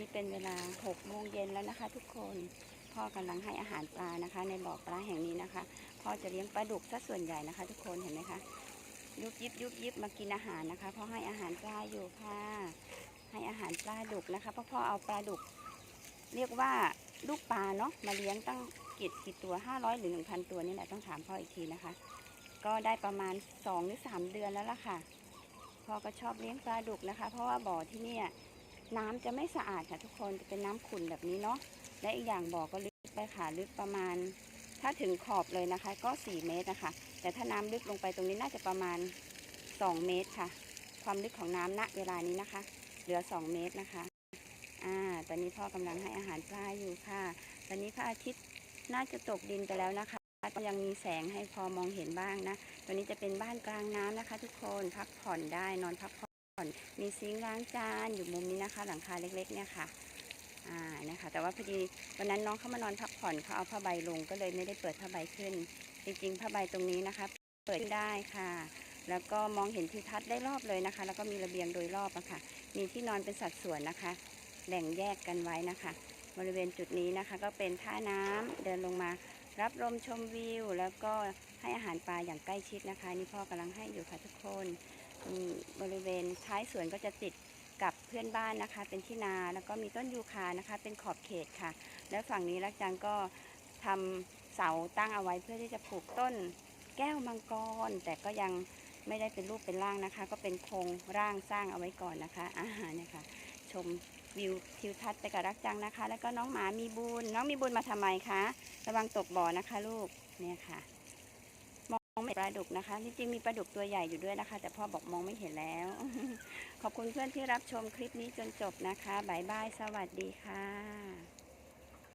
นี่เป็นเวลา6โมงเย็นแล้วนะคะ ทุกคนพ่อกำลังให้อาหารปลานะคะ ในบ่อปลาแห่งนี้นะคะ พ่อจะเลี้ยงปลาดุกซะส่วนใหญ่นะคะ ทุกคนเห็นไหมคะยุบยิบยุบยิบมากินอาหารนะคะพ่อให้อาหารปลาอยู่ค่ะ ให้อาหารปลาดุกนะคะเพราะพ่อเอาปลาดุก เรียกว่าลูกปลาเนาะมาเลี้ยงตั้งกี่กี่ตัว 500 หรือ 1,000 ตัวนี่แหละต้องถามพ่ออีกทีนะคะ ก็ได้ประมาณ 2 หรือ 3 เดือนแล้วล่ะค่ะพ่อก็ชอบเลี้ยงปลาดุกนะคะ เพราะว่าบ่อที่เนี่ย น้ำจะไม่สะอาดค่ะทุกคนจะเป็นน้ำขุ่นแบบนี้เนาะและอีกอย่างบ่อก็ลึกไปค่ะลึกประมาณ ถ้าถึงขอบเลยนะคะ ก็ 4 เมตรนะคะ แต่ถ้าน้ำลึกลงไปตรงนี้น่าจะประมาณ 2 เมตรค่ะ ความลึกของน้ำณเวลานี้นะคะ เหลือ 2 เมตรนะคะอ่าตอนนี้พ่อกำลังให้อาหารปลาอยู่ค่ะ ตอนนี้พระอาทิตย์น่าจะตกดินไปแล้วนะคะยังมีแสงให้พอมองเห็นบ้างนะ ตัวนี้จะเป็นบ้านกลางน้ำนะคะ ทุกคนพักผ่อนได้นอนพักผ่อน มีซิงค์ล้างจานอยู่มุมนี้นะคะ หลังคาเล็กๆเนี่ยค่ะอ่านะคะแต่ว่าพอดีวันนั้นน้องเข้ามานอนพักผ่อนเขาเอาผ้าใบลงก็เลยไม่ได้เปิดผ้าใบขึ้น จริงๆผ้าใบตรงนี้นะคะ เปิดได้ค่ะ แล้วก็มองเห็นทิวทัศน์ได้รอบเลยนะคะ แล้วก็มีระเบียงโดยรอบอะค่ะ มีที่นอนเป็นสัดส่วนนะคะแบ่งแยกกันไว้นะคะ บริเวณจุดนี้นะคะ ก็เป็นท่าน้ำเดินลงมา รับลมชมวิว แล้วก็ให้อาหารปลาอย่างใกล้ชิดนะคะ นี่พ่อกำลังให้อยู่ค่ะทุกคน บริเวณท้ายสวนก็จะติดกับเพื่อนบ้านนะคะ เป็นที่นาแล้วก็มีต้นยูคานะคะ เป็นขอบเขตค่ะ แล้วฝั่งนี้ลักจังก็ทำเสาตั้งเอาไว้เพื่อที่จะปลูกต้นแก้วมังกร แต่ก็ยังไม่ได้เป็นรูปเป็นร่างนะคะ ก็เป็นโครงร่างสร้างเอาไว้ก่อนนะคะอ่าเนี่ยค่ะชมวิวทิวทัศน์ไปกับรักจังนะคะ แล้วก็น้องหมามีบุญน้องมีบุญมาทำไมคะระวังตกบ่อนะคะ ลูกเนี่ยค่ะ องไม่ปลาดุกนะคะจริงๆมีปลาดุกตัวใหญ่อยู่ด้วยนะคะ แต่พ่อบอกมองไม่เห็นแล้ว ขอบคุณเพื่อนที่รับชมคลิปนี้จนจบนะคะบายบายสวัสดีค่ะ